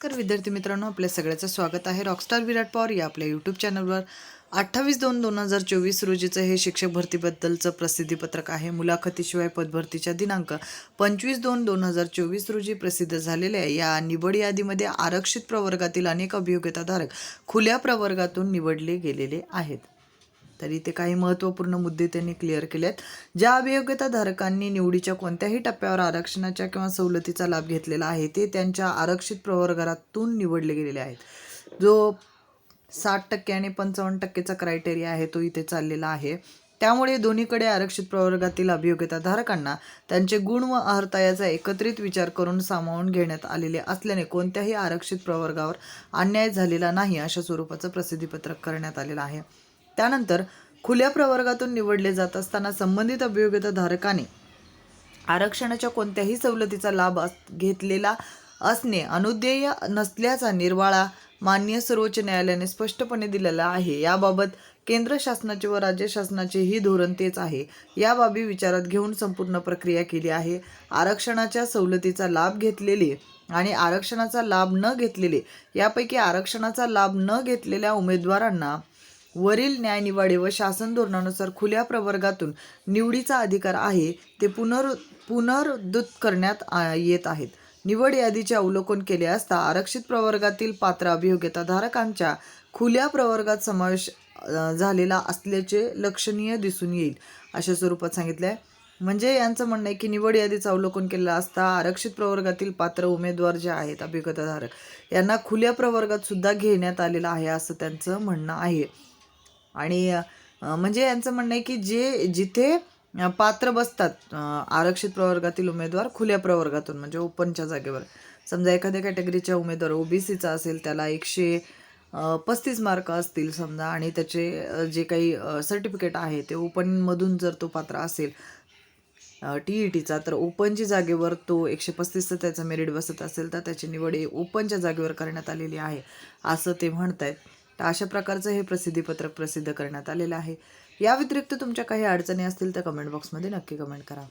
नमस्कार विद्यार्थी मित्रांनो आपल्या सगळ्याचं स्वागत आहे रॉकस्टार विराट पवार या आपल्या यूट्यूब चॅनलवर अठ्ठावीस दोन दोन हजार चोवीस रोजीचं हे शिक्षक भरतीबद्दलचं प्रसिद्धीपत्रक आहे. मुलाखतीशिवाय पदभरतीच्या दिनांक पंचवीस दोन दोन हजार चोवीस रोजी प्रसिद्ध झालेल्या या निवड यादीमध्ये आरक्षित प्रवर्गातील अनेक अभियोग्यताधारक खुल्या प्रवर्गातून निवडले गेलेले आहेत. तर इथे काही महत्त्वपूर्ण मुद्दे त्यांनी क्लिअर केले आहेत ज्या अभियोग्यताधारकांनी निवडीच्या कोणत्याही टप्प्यावर आरक्षणाच्या किंवा सवलतीचा लाभ घेतलेला आहे ते त्यांच्या आरक्षित प्रवर्गातून निवडले गेलेले आहेत. जो साठ टक्के आणि पंचावन्न टक्केचा क्रायटेरिया आहे तो इथे चाललेला आहे. त्यामुळे दोन्हीकडे आरक्षित प्रवर्गातील अभियोग्यताधारकांना त्यांचे गुण व अर्हता याचा एकत्रित विचार करून सामावून घेण्यात आलेले असल्याने कोणत्याही आरक्षित प्रवर्गावर अन्याय झालेला नाही अशा स्वरूपाचं प्रसिद्धीपत्रक करण्यात आलेलं आहे. त्यानंतर खुल्या प्रवर्गातून निवडले जात असताना संबंधित अभियोग्यताधारकाने आरक्षणाच्या कोणत्याही सवलतीचा लाभ अस- घेतलेला असणे अनुदेय नसल्याचा निर्वाळा मान्य सर्वोच्च न्यायालयाने स्पष्टपणे दिलेला आहे. याबाबत केंद्र शासनाचे व राज्य शासनाचे ही धोरण तेच आहे. या बाबी विचारात घेऊन संपूर्ण प्रक्रिया केली आहे. आरक्षणाच्या सवलतीचा लाभ घेतलेले आणि आरक्षणाचा लाभ न घेतलेले यापैकी आरक्षणाचा लाभ न घेतलेल्या उमेदवारांना वरील न्यायनिवाडे व शासन धोरणानुसार खुल्या प्रवर्गातून निवडीचा अधिकार आहे ते पुनर पुनरुद्धृत करण्यात आ- येत आहेत. निवड यादीचे अवलोकन केले असता आरक्षित प्रवर्गातील पात्र अभियोग्यताधारकांच्या खुल्या प्रवर्गात समावेश झालेला असल्याचे लक्षणीय दिसून येईल अशा स्वरूपात सांगितलं आहे म्हणजे यांचं म्हणणं आहे की निवड यादीचं अवलोकन केलं असता आरक्षित प्रवर्गातील पात्र उमेदवार जे आहेत अभिगतधारक यांना खुल्या प्रवर्गात सुद्धा घेण्यात आलेलं आहे असं त्यांचं म्हणणं आहे. आणि म्हणजे यांचं म्हणणं आहे की जे जिथे पात्र बसतात आरक्षित प्रवर्गातील उमेदवार खुल्या प्रवर्गातून म्हणजे ओपनच्या जागेवर. समजा एखाद्या कॅटेगरीच्या उमेदवार ओबीसीचा असेल त्याला एकशे पस्तीस मार्क असतील समजा आणि त्याचे जे काही सर्टिफिकेट आहे ते ओपनमधून जर तो पात्र असेल टी ई टीचा तर ओपनची जागेवर तो एकशे पस्तीसचं त्याचा मेरिट बसत असेल तर त्याची निवड ओपनच्या जागेवर करण्यात आलेली आहे असं ते म्हणत आहेत तर अशा प्रकारचं हे प्रसिद्धीपत्रक प्रसिद्ध करण्यात आलेलं आहे. या व्यतिरिक्त तुमच्या काही अडचणी असतील तर कमेंट बॉक्समध्ये नक्की कमेंट करा.